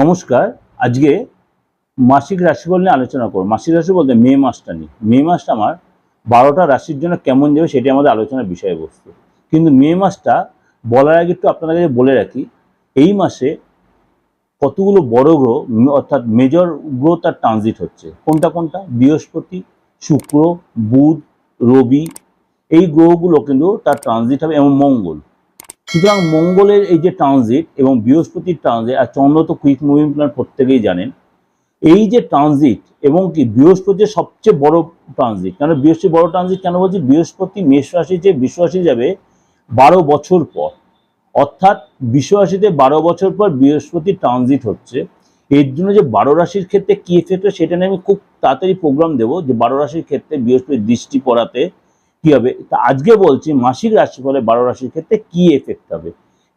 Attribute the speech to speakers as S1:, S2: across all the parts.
S1: নমস্কার, আজকে মাসিক রাশিফল নিয়ে আলোচনা করব। মাসিক রাশি বলতে মে মাসটা নিয়ে। মে মাসটা আমার বারোটা রাশির জন্য কেমন যাবে সেটি আমাদের আলোচনার বিষয়বস্তু। কিন্তু মে মাসটা বলার আগে একটু আপনাদের কাছে বলে রাখি, এই মাসে কতগুলো বড় গ্রহ অর্থাৎ মেজর গ্রহ তার ট্রানজিট হচ্ছে। কোনটা কোনটা? বৃহস্পতি, শুক্র, বুধ, রবি, এই গ্রহগুলো কিন্তু তার ট্রানজিট হবে এবং মঙ্গল। সুতরাং মঙ্গলের এই যে ট্রানজিট এবং বৃহস্পতির ট্রানজিট আর চন্দ্র তো কুইক মুভিং প্ল্যান প্রত্যেকেই জানেন, এই যে ট্রানজিট এবং কি বৃহস্পতির সবচেয়ে বড় ট্রানজিট কেন বৃহস্পতি বড় ট্রানজিট কেন বলছি? বৃহস্পতি মেষ রাশি যে বিশ্ব রাশি যাবে বারো বছর পর। অর্থাৎ বিশ্ব রাশিতে বারো বছর পর বৃহস্পতি ট্রানজিট হচ্ছে। এর জন্য যে বারো রাশির ক্ষেত্রে কি এফেক্ট সেটা নিয়ে আমি খুব তাড়াতাড়ি প্রোগ্রাম দেবো যে বারো রাশির ক্ষেত্রে বৃহস্পতির দৃষ্টি পড়াতে কি হবে? তা আজকে বলছি মাসিক রাশিফলে বারো রাশির ক্ষেত্রে কি এফেক্ট হবে?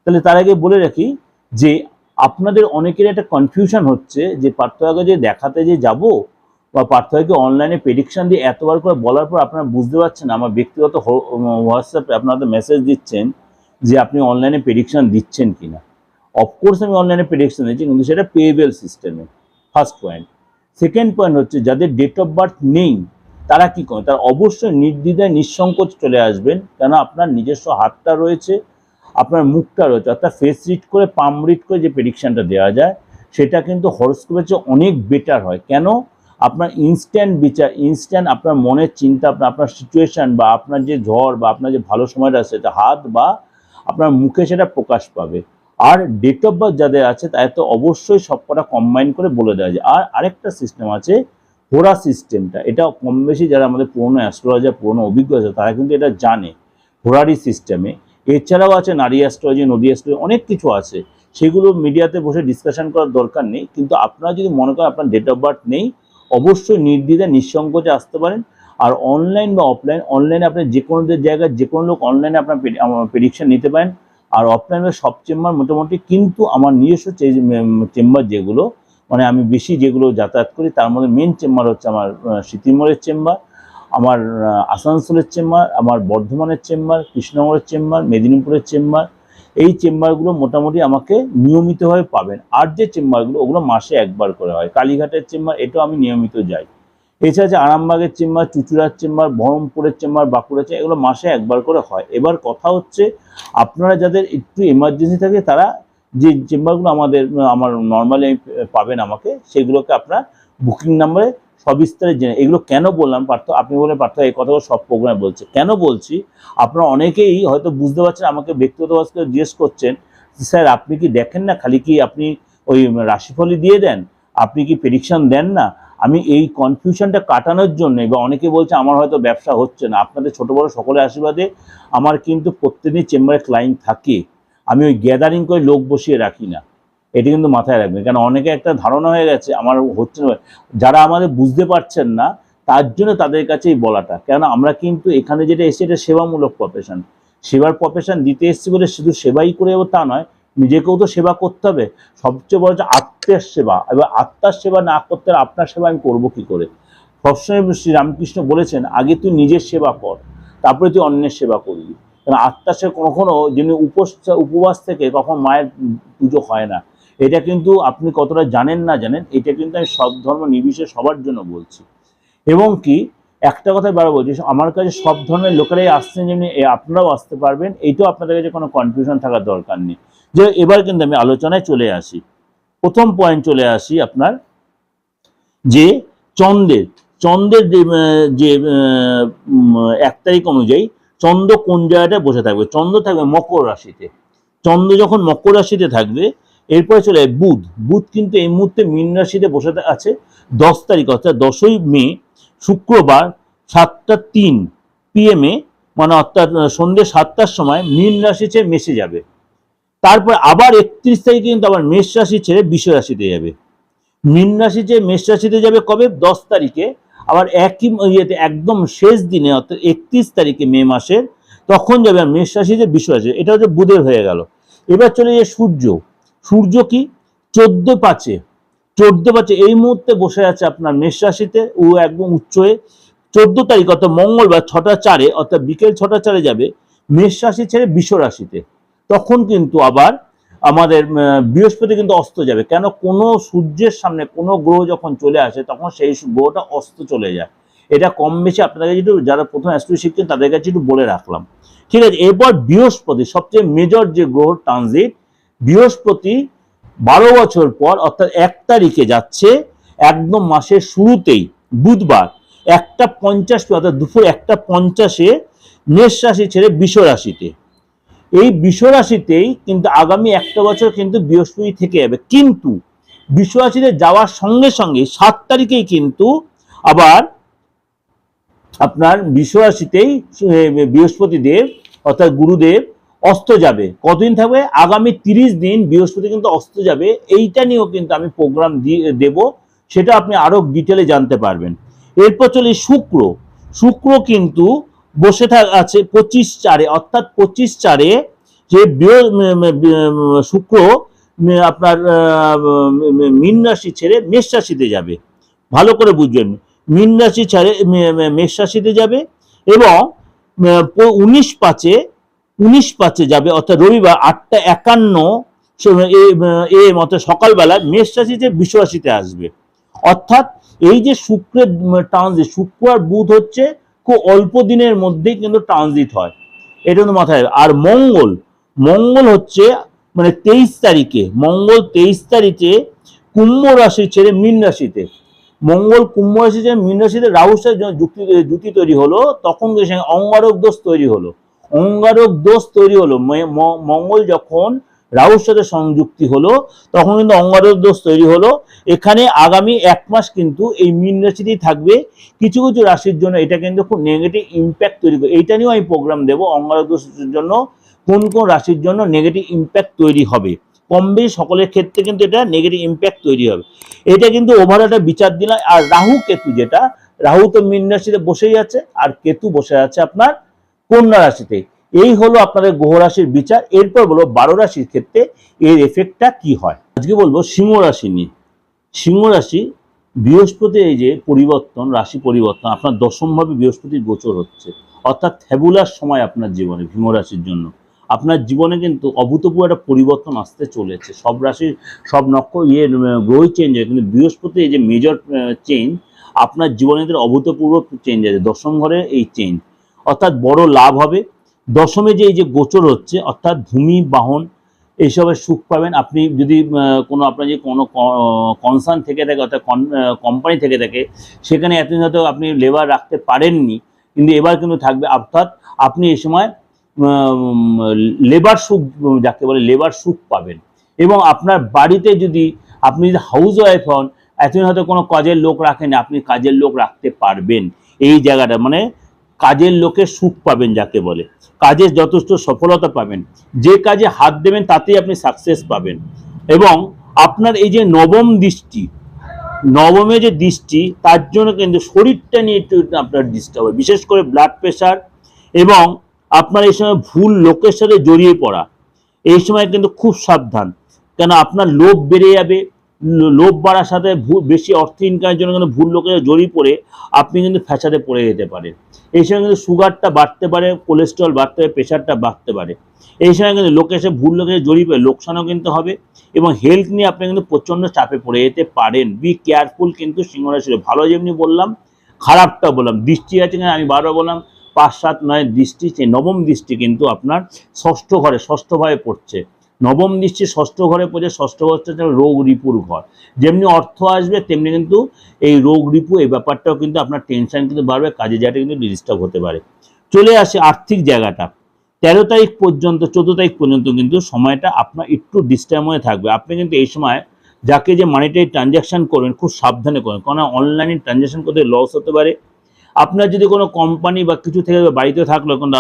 S1: তাহলে তার আগে বলে রাখি যে আপনাদের অনেকের একটা কনফিউশন হচ্ছে যে পার্থক্য যে দেখাতে যে যাব বা পার্থক্যকে অনলাইনে প্রেডিকশন দিয়ে এতবার করে বলার পর আপনারা বুঝতে পারছেন আমার ব্যক্তিগত হোয়াটসঅ্যাপে আপনারা মেসেজ দিচ্ছেন যে আপনি অনলাইনে প্রেডিকশন দিচ্ছেন কিনা। অফকোর্স আমি অনলাইনে প্রেডিকশন দিচ্ছি কিন্তু সেটা পেয়েবেল সিস্টেমে ফার্স্ট পয়েন্ট সেকেন্ড পয়েন্ট হচ্ছে যাদের ডেট অফ বার্থ নেই তারা কি করে? তারা অবশ্যই নির্দ্বিধায়, নিঃসংকোচ চলে আসবেন। কেন? আপনার নিজস্ব হাতটা রয়েছে, আপনার মুখটা রয়েছে, অর্থাৎ ফেস রিড করে পাম রিড করে যে প্রেডিকশানটা দেওয়া যায়, সেটা কিন্তু হরস্কোপের চেয়ে অনেক বেটার হয়। কেন? আপনার ইনস্ট্যান্ট বিচার ইনস্ট্যান্ট আপনার মনের চিন্তা, আপনার আপনার সিচুয়েশন বা আপনার যে ঝড় বা আপনার যে ভালো সময়টা সেটা হাত বা আপনার মুখে সেটা প্রকাশ পাবে। আর ডেট অফ বার্থ যাদের আছে, তাদের তো অবশ্যই সবকটা কম্বাইন করে বলে দেওয়া যায়। আর আরেকটা সিস্টেম আছে হোরা সিস্টেমটা, এটা কম বেশি যারা আমাদের পুরনো অ্যাস্ট্রোলজার পুরনো অভিজ্ঞ আছে, তারা কিন্তু এটা জানে হোরারি সিস্টেমে। এছাড়াও আছে নারী অ্যাস্ট্রোলজি নদী অ্যাস্ট্রোলজি অনেক কিছু আছে। সেগুলো মিডিয়াতে বসে ডিসকাশন করার দরকার নেই, কিন্তু আপনারা যদি মনে করেন আপনার ডেট অফ বার্থ নেই, অবশ্যই নির্দ্বিধায় নিঃসংকোচে আসতে পারেন। আর অনলাইন বা অফলাইন অনলাইনে আপনি যে কোনো জায়গায় যে কোনো লোক অনলাইনে আপনার প্রেডিকশন নিতে পারেন। আর অফলাইনে সব চেম্বার মোটামুটি কিন্তু আমার নিজস্ব চেম্বার যেগুলো মানে আমি বেশি যেগুলো যাতায়াত করি, তার মধ্যে মেন চেম্বার হচ্ছে আমার সিতিমোড়ের চেম্বার আমার আসানসোলের চেম্বার আমার বর্ধমানের চেম্বার কৃষ্ণনগরের চেম্বার মেদিনীপুরের চেম্বার এই চেম্বারগুলো মোটামুটি আমাকে নিয়মিতভাবে পাবেন। আর যে চেম্বারগুলো ওগুলো মাসে একবার করে হয়। কালীঘাটের চেম্বার এটাও আমি নিয়মিত যাই। এছাড়া যে আরামবাগের চেম্বার চুচুড়ার চেম্বার বহরমপুরের চেম্বার বাঁকুড়ার চেম্বার এগুলো মাসে একবার করে হয়। এবার কথা হচ্ছে, আপনারা যাদের একটু এমার্জেন্সি থাকে, তারা যে চেম্বারগুলো আমাদের, আমার নর্মালি পাবেন আমাকে, সেগুলোকে আপনার বুকিং নাম্বারে সবিস্তারে জেনে, এগুলো কেন বললাম পার্থ, আপনি বলে পার্থ এই কথাগুলো সব প্রোগ্রামে বলছে। কেন বলছি? আপনারা অনেকেই হয়তো বুঝতে পারছেন, আমাকে ব্যক্তিগতভাবে জিজ্ঞেস করছেন স্যার, আপনি কি দেখেন না? খালি কি আপনি ওই রাশিফলই দিয়ে দেন? আপনি কি প্রেডিকশন দেন না? আমি এই কনফিউশনটা কাটানোর জন্য, বা অনেকে বলছে আমার হয়তো ব্যবসা হচ্ছে না। আপনাদের ছোট বড় সকলের আশীর্বাদে আমার কিন্তু প্রত্যেকদিন চেম্বারে ক্লায়েন্ট থাকে। আমি ওই গ্যাদারিং করে লোক বসিয়ে রাখি না। এটা কিন্তু মাথায় রাখবেন। কারণ অনেকে একটা ধারণা হয়ে গেছে, আমার হচ্ছে না। যারা আমাদের বুঝতে পারছেন না, তার জন্য তাদের কাছেই বলাটা। কেন আমরা কিন্তু এখানে যেটা এসে এটা সেবামূলক প্রফেশন সেবার প্রফেশন দিতে এসেছি বলে শুধু সেবাই করে তা নয়, নিজেকেও তো সেবা করতে হবে। সবচেয়ে বড় হচ্ছে আত্মের সেবা। এবার আত্মার সেবা না করতে আপনার সেবা আমি করব কী করে? সবসময় শ্রী রামকৃষ্ণ বলেছেন, আগে তুই নিজের সেবা কর, তারপরে তুই অন্যের সেবা করবি। কারণ আত্মার সেবা কখনো যিনি উপোস, উপবাস থেকে কখন মায়ের পুজো হয় না। এটা কিন্তু আপনি কতটা জানেন না জানেন, এটা কিন্তু আমি সব ধর্ম নির্বিশেষে সবার জন্য বলছি। এবং কি, একটা কথা বারো বলছি, আমার কাছে সব ধরনের লোকেরাই আসছেন যেমনি আপনারাও আসতে পারবেন এইটাও আপনাদের কাছে কোনো কনফিউশন থাকার দরকার নেই। যে এবার কিন্তু আমি আলোচনায় চলে আসি। প্রথম পয়েন্ট চলে আসি আপনার, যে চন্দ্রের চন্দ্রের যে এক তারিখ অনুযায়ী চন্দ্র কোন জায়গাটায় বসে থাকবে? চন্দ্র থাকবে মকর রাশিতে। চন্দ্র যখন মকর রাশিতে থাকবে, এরপরে চলে বুধ। বুধ কিন্তু এই মুহূর্তে মীন রাশিতে বসে আছে দশ তারিখ, অর্থাৎ দশই মে, শুক্রবার সাতটা তিন পিএমে মানে অর্থাৎ সন্ধ্যে সাতটার সময় মীন রাশি ছেড়ে মেশে যাবে। তারপর আবার একত্রিশ তারিখে কিন্তু আবার মেষ রাশি ছেড়ে বিষ রাশিতে যাবে। মীন রাশি যে মেষ রাশিতে যাবে কবে? দশ তারিখে আবার একই ইয়েতে একদম শেষ দিনে, অর্থাৎ একত্রিশ তারিখে মে মাসের, তখন যাবে মেষ রাশি যে বিষ রাশি, এটা হচ্ছে বুধের হয়ে গেল। এবার চলে যায় সূর্য। সূর্য কি? চোদ্দ পাঁচে। চোদ্দ পাঁচে এই মুহূর্তে বসে আছে আপনার মেষ রাশিতে, ও একদম উচ্চ হয়ে, চোদ্দ তারিখ অর্থাৎ মঙ্গলবার ছটা চারে, অর্থাৎ বিকেল ছটা চারে যাবে মেষ রাশি ছেড়ে বিষ রাশিতে। তখন কিন্তু আবার আমাদের বৃহস্পতি কিন্তু অস্ত যাবে। কেন? কোনো সূর্যের সামনে কোনো গ্রহ যখন চলে আসে, তখন সেই গ্রহটা অস্ত চলে যায়। এটা কম বেশি আপনাদের কাছে একটু, যারা প্রথম অ্যাস্ট্রো শিখছেন, তাদের কাছে একটু বলে রাখলাম। ঠিক আছে, এরপর বৃহস্পতি, সবচেয়ে মেজর যে গ্রহ ট্রানজিট বৃহস্পতি বারো বছর পর, অর্থাৎ এক তারিখে যাচ্ছে, একদম মাসের শুরুতেই, বুধবার, একটা পঞ্চাশ, অর্থাৎ দুপুর একটা পঞ্চাশে, মেষ রাশি ছেড়ে বিষ রাশিতে। এই বিশ্বরাশিতেই কিন্তু আগামী একটা বছর কিন্তু বৃহস্পতি থেকে যাবে। কিন্তু বিশ্বরাশিতে যাওয়ার সঙ্গে সঙ্গে সাত তারিখেই কিন্তু আবার আপনার বিশ্বরাশিতেই রাশিতেই এ, বৃহস্পতি দেব অর্থাৎ গুরুদেব অস্ত যাবে। কতদিন থাকবে? আগামী তিরিশ দিন বৃহস্পতি কিন্তু অস্ত যাবে। এইটা নিয়েও কিন্তু আমি প্রোগ্রাম দেব সেটা আপনি আরও ডিটেলে জানতে পারবেন। এরপর চলে শুক্র। শুক্র কিন্তু বসে আছে পঁচিশ চারে, অর্থাৎ পঁচিশ চারে যে শুক্র আপনার মীন রাশি ছেড়ে মেষ রাশিতে যাবে। ভালো করে বুঝবেন, মীন রাশি ছেড়ে মেষ রাশিতে যাবে এবং উনিশ পাঁচে উনিশ পাঁচে যাবে, অর্থাৎ রবিবার আটটা একান্ন এ মতো সকালবেলা মেষ রাশিতে বিশ্ব রাশিতে আসবে। অর্থাৎ এই যে শুক্রের ট্রানজিট শুক্র আর বুধ হচ্ছে অল্প দিনের মধ্যেই কিন্তু ট্রানজিট হয়। এটা কিন্তু মাথায় আর মঙ্গল মঙ্গল হচ্ছে মানে তেইশ তারিখে, মঙ্গল তেইশ তারিখে কুম্ভ রাশি ছেড়ে মীন রাশিতে। মঙ্গল কুম্ভ রাশি ছেড়ে মীন রাশিতে রাহুর সাথে যুক্তি জুতি তৈরি হলো, তখন সেখানে অঙ্গারক দোষ তৈরি হলো। অঙ্গারক দোষ তৈরি হলো। মঙ্গল যখন রাহুর সাথে সংযুক্তি হলো, তখন কিন্তু অঙ্গারক দোষ তৈরি হলো। এখানে আগামী এক মাস কিন্তু এই মীন রাশিতেই থাকবে। কিছু কিছু রাশির জন্য এটা কিন্তু খুব নেগেটিভ ইম্প্যাক্ট তৈরি করে। এইটা নিয়েও আমি প্রোগ্রাম দেবো অঙ্গারক দোষের জন্য। কোন কোন রাশির জন্য নেগেটিভ ইম্প্যাক্ট তৈরি হবে। কম বেশি সকলের ক্ষেত্রে কিন্তু এটা নেগেটিভ ইম্প্যাক্ট তৈরি হবে। এটা কিন্তু ওভার একটা বিচার দিলাম আর রাহু কেতু যেটা, রাহু তো মীন রাশিতে বসেই আছে। আর কেতু বসে আছে আপনার কন্যা রাশিতে। এই হলো আপনাদের গ্রহ রাশির বিচার, এরপর বলো বারো রাশির ক্ষেত্রে এর এফেক্টটা কি হয়? আজকে বলব সিংহ রাশি নিয়ে। সিংহ রাশি বৃহস্পতি এই যে পরিবর্তন, রাশি পরিবর্তন, আপনার দশমভাবে বৃহস্পতির গোচর হচ্ছে। অর্থাৎ ফ্যাবুলার সময় আপনার জীবনে, সিংহ রাশির জন্য। আপনার জীবনে কিন্তু অভূতপূর্ব একটা পরিবর্তন আসতে চলেছে। সব রাশির, সব নক্ষ ইয়ে গ্রহ চেঞ্জ হয় কিন্তু বৃহস্পতি এই যে মেজর চেঞ্জ আপনার জীবনে অভূতপূর্ব চেঞ্জ আছে দশম ঘরে এই চেঞ্জ অর্থাৎ বড় লাভ হবে দশমে যে এই যে গোচর হচ্ছে, অর্থাৎ ভূমি, বাহন, এইসবের সুখ পাবেন। আপনি যদি কোনো আপনার যে কোনো কনসার্ন থেকে থাকে, অর্থাৎ কোম্পানি থেকে থাকে, সেখানে এতদিন হয়তো আপনি লেবার রাখতে পারেননি, কিন্তু এবার কিন্তু থাকবে। অর্থাৎ আপনি এই সময় লেবার সুখ, যাকে বলে লেবার সুখ পাবেন। এবং আপনার বাড়িতে যদি আপনি যদি হাউস ওয়াইফ হন, এতদিন হয়তো কোনো কাজের লোক রাখেন আপনি কাজের লোক রাখতে পারবেন। এই জায়গাটা মানে কাজের লোকের সুখ পাবেন যাকে বলে। কাজে যথেষ্ট সফলতা পাবেন। যে কাজে হাত দেবেন, তাতেই আপনি সাকসেস পাবেন। এবং আপনার এই যে নবম দৃষ্টি, নবমে যে দৃষ্টি, তার জন্য কিন্তু শরীরটা নিয়ে একটু আপনার ডিস্টার্ব হয় বিশেষ করে ব্লাড প্রেশার এবং আপনার এই সময় ভুল লোকের সাথে জড়িয়ে পড়া, এই সময় কিন্তু খুব সাবধান। কেন? আপনার লোভ বেড়ে যাবে লোভ বাড়ার সাথে বেশি অর্থ ইনকামের জন্য কিন্তু ভুল লোকের জড়িয়ে পড়ে আপনি কিন্তু ফ্যাসাদে পড়ে যেতে পারেন। এই সময় কিন্তু সুগারটা বাড়তে পারে কোলেস্ট্রল বাড়তে পারে প্রেশারটা বাড়তে পারে। এই সময় কিন্তু লোকে এসে ভুল লোকের জড়িয়ে পড়ে, লোকসানও কিন্তু হবে এবং হেলথ নিয়ে আপনি কিন্তু প্রচণ্ড চাপে পড়ে যেতে পারেন। বি কেয়ারফুল কিন্তু সিংহরাশি ভালো যেমনি বললাম খারাপটা বললাম। দৃষ্টি আছে কিনা আমি বারবার বললাম, পাঁচ, সাত, নয়, দৃষ্টি নবম দৃষ্টি কিন্তু আপনার ষষ্ঠ ঘরে, ষষ্ঠভাবে পড়ছে। নবম দৃষ্টি ষষ্ঠ ঘরে পড়ছে ষষ্ঠ ঘর হচ্ছে রোগ রিপুর ঘর। যেমনি অর্থ আসবে, তেমনি কিন্তু এই রোগ রিপু, এই ব্যাপারটাও কিন্তু আপনার টেনশন কিন্তু বাড়বে, কাজে জায়গাটা কিন্তু ডিস্টার্ব হতে পারে। চলে আসে আর্থিক জায়গাটা। তেরো তারিখ পর্যন্ত, চোদ্দ তারিখ পর্যন্ত কিন্তু সময়টা আপনার একটু ডিস্টার্ব হয়ে থাকবে। আপনি কিন্তু এই সময় যাকে যে মানিটারি ট্রানজ্যাকশন করবেন, খুব সাবধানে করবেন। কারণ অনলাইনে ট্রানজ্যাকশন করতে লস হতে পারে। আপনার যদি কোনো কোম্পানি বা কিছু থেকে বাড়িতে থাকল কোনো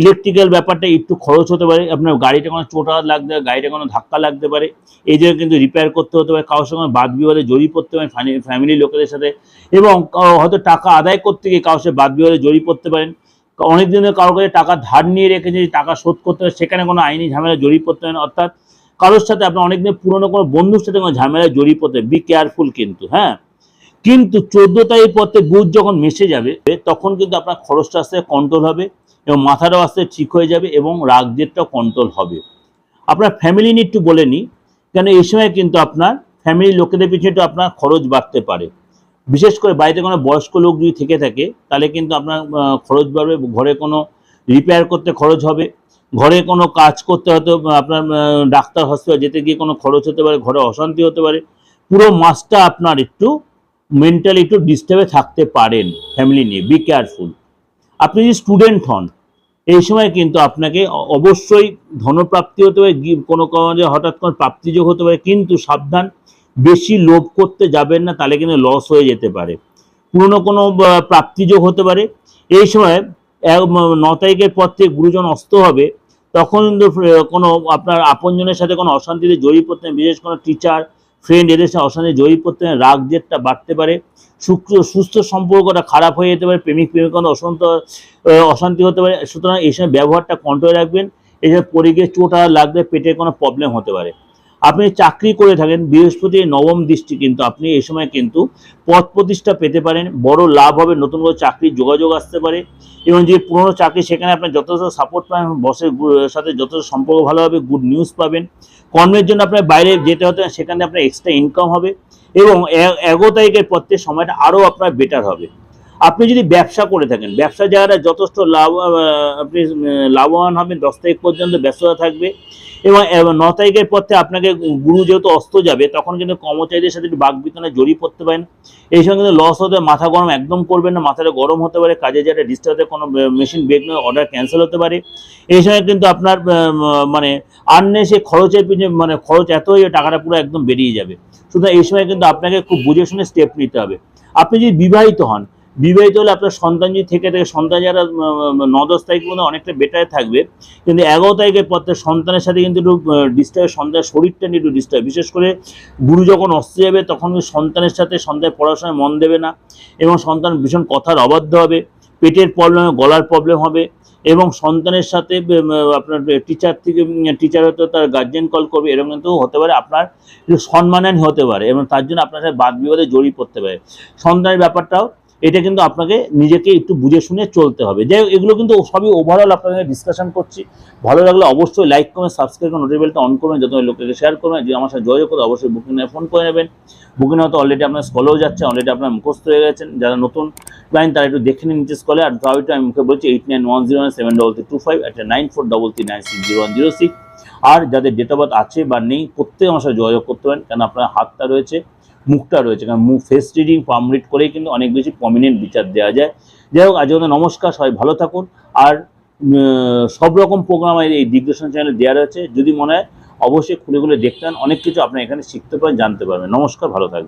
S1: ইলেকট্রিক্যাল ব্যাপারটা একটু খরচ হতে পারে, আপনার গাড়িটা কোনো চোট লাগতে পারে গাড়িটা কোনো ধাক্কা লাগতে পারে, এই জন্য কিন্তু রিপেয়ার করতে হতে পারে, কারোর সঙ্গে বাদ বিবাদে জড়িয়ে পড়তে পারেন ফ্যামিলির লোকেদের সাথে, এবং হয়তো টাকা আদায় করতে গিয়ে কারোর সাথে বাদ বিবাদে জড়িয়ে পড়তে পারেন। অনেক দিনের কারোর কাছে টাকা ধার নিয়ে রেখেছে টাকা শোধ করতে হবে সেখানে কোনো আইনি ঝামেলা জড়িয়ে পড়তে পারেন অর্থাৎ কারোর সাথে আপনার অনেকদিন পুরনো কোনো বন্ধুর সাথে কোনো ঝামেলায় জড়িয়ে পড়তে বি কেয়ারফুল কিন্তু হ্যাঁ? কিন্তু চোদ্দ তারিখ পথে বুধ যখন মিশে যাবে, তখন কিন্তু আপনার খরচটা আস্তে কন্ট্রোল হবে। এবং মাথাটাও আস্তে ঠিক হয়ে যাবে এবং রাগ জেদটাও কন্ট্রোল হবে। আপনার ফ্যামিলি নিয়ে একটু বলে নিই কেন এই সময় কিন্তু আপনার ফ্যামিলির লোকেদের পিছনে একটু আপনার খরচ বাড়তে পারে। বিশেষ করে বাড়িতে কোনো বয়স্ক লোক যদি থেকে থাকে, তাহলে কিন্তু আপনার খরচ বাড়বে, ঘরে কোনো রিপেয়ার করতে খরচ হবে। ঘরে কোনো কাজ করতে হয়তো আপনার ডাক্তার হসপিটাল যেতে গিয়ে কোনো খরচ হতে পারে, ঘরে অশান্তি হতে পারে। পুরো মাসটা আপনার একটু মেন্টালি একটু ডিস্টার্বে থাকতে পারেন ফ্যামিলি নিয়ে বি কেয়ারফুল আপনি যদি স্টুডেন্ট হন এই সময় কিন্তু আপনাকে অবশ্যই ধনপ্রাপ্তি হতে পারে কোনো কারণে হঠাৎ করে প্রাপ্তিযোগ হতে পারে, কিন্তু সাবধান, বেশি লোভ করতে যাবেন না, তাহলে কিন্তু লস হয়ে যেতে পারে। পুরনো কোনো প্রাপ্তিযোগ হতে পারে। এই সময় ন তারিখের পর থেকে গুরুজন অস্ত হবে, তখন কোনো আপনার আপনজনের সাথে কোনো অশান্তিতে জড়িয়ে পড়তে বিশেষ কোনো টিচার ফ্রেন্ড এদের সাথে অশান্তি জয়ী করতে রাগ জেদটা বাড়তে পারে। শুক্র, সুস্থ সম্পর্কটা খারাপ হয়ে যেতে পারে, প্রেমিক প্রেমিকান্ত অশান্ত অশান্তি হতে পারে। সুতরাং এই সময় ব্যবহারটা কন্ট্রোলে রাখবেন। সময় পরিগে চোটা লাগলে পেটের কোনো প্রবলেম হতে পারে। আপনি চাকরি করে থাকেন বৃহস্পতির নবম দৃষ্টি কিন্তু আপনি এই সময় কিন্তু পদ প্রতিষ্ঠা পেতে পারেন, বড় লাভ হবে, নতুন করে চাকরির যোগাযোগ আসতে পারে এবং যে পুরনো চাকরি সেখানে আপনার যথেষ্ট সাপোর্ট পাবেন বসের সাথে যথেষ্ট সম্পর্ক ভালো হবে গুড নিউজ পাবেন। কর্মের জন্য আপনার বাইরে যেতে হতে সেখানে আপনার এক্সট্রা ইনকাম হবে এবং এগারো তারিখের পর সময়টা আরও আপনার বেটার হবে। আপনি যদি ব্যবসা করে থাকেন, ব্যবসা জায়গাটা যথেষ্ট লাভ আপনি লাভবান হবেন, দশ তারিখ পর্যন্ত ব্যস্ততা থাকবে এবং ন তারিখের পর থেকে আপনাকে গুরু যেহেতু অস্ত যাবে, তখন কিন্তু কর্মচারীদের সাথে একটু বাগবিতনে জড়িয়ে পড়তে পারেন। এই সময় কিন্তু লস হতে, মাথা গরম একদম করবেন না, মাথাটা গরম হতে পারে, কাজে যারা ডিস্টার্ব হতে, কোনো মেশিন ব্রেক নয় অর্ডার ক্যান্সেল হতে পারে। এই সময় কিন্তু আপনার মানে আননে সে খরচের পিছনে মানে খরচ এত হয়ে টাকাটা পুরো একদম বেরিয়ে যাবে। সুতরাং এই সময় কিন্তু আপনাকে খুব বুঝে শুনে স্টেপ নিতে হবে। আপনি যদি বিবাহিত হন বিবাহিত হলে আপনার সন্তান যদি থেকে থাকে সন্তান যারা ন দশ তারিখ পর্যন্ত অনেকটা বেটার থাকবে। কিন্তু এগারো তারিখের পর সন্তানের সাথে কিন্তু একটু ডিস্টার্ব সন্তানের শরীরটা নিয়ে একটু ডিস্টার্ব বিশেষ করে গুরু যখন অস্তে যাবে, তখন সন্তানের সাথে সন্তানের পড়াশোনায় মন দেবে না এবং সন্তান ভীষণ কথার অবাধ্য হবে, পেটের প্রবলেম গলার প্রবলেম হবে এবং সন্তানের সাথে আপনার টিচার থেকে টিচার হয়তো তার গার্জেন কল করবে, এরকম কিন্তু হতে পারে আপনার সম্মানহানি হতে পারে এবং তার জন্য আপনার সাথে বাদ বিবাদে জড়িয়ে পড়তে পারে। সন্তানের ব্যাপারটাও এটা কিন্তু আপনাকে নিজেকে একটু বুঝে শুনে চলতে হবে। যাই হোক, এগুলো কিন্তু সবই ওভারঅল আপনাদের ডিসকাশন করছি। ভালো লাগলে অবশ্যই লাইক করবেন সাবস্ক্রাইব করে নোটিফিকেশনটা অন করবেন। যত লোকেকে শেয়ার করবেন, যে আমার সাথে যোগাযোগ করে অবশ্যই বুকিং ফোন করে নেবেন। বুকিং হয়তো অলরেডি আপনার স্কলেও যাচ্ছে অলরেডি আপনার মুখস্থ হয়ে গেছেন। যারা নতুন ক্লায়েন্ট তারা একটু দেখে নিন নিচে স্কলে আর একটু আমি মুখে বলছি eight nine one zero seven double three two five একটা nine four double three nine six zero one zero six আর যাদের ডেট অফ বার্থ আছে বা নেই, প্রত্যেক আমার সাথে যোগাযোগ করতে পারেন কারণ আপনার হাতটা রয়েছে। মুখটা রয়েছে, কারণ মুখ ফেস রিডিং পাম রিড করেই কিন্তু অনেক বেশি প্রমিনেন্ট বিচার দেওয়া যায়। যাই হোক, আজ নমস্কার, সবাই ভালো থাকুন। আর সব রকম প্রোগ্রাম এই ডিগ্রেশন চ্যানেলে দেওয়া রয়েছে। যদি মনে হয়, অবশ্যই খুলে খুলে দেখতেন অনেক কিছু আপনি এখানে শিখতে পারেন, জানতে পারবেন। নমস্কার, ভালো থাকবেন।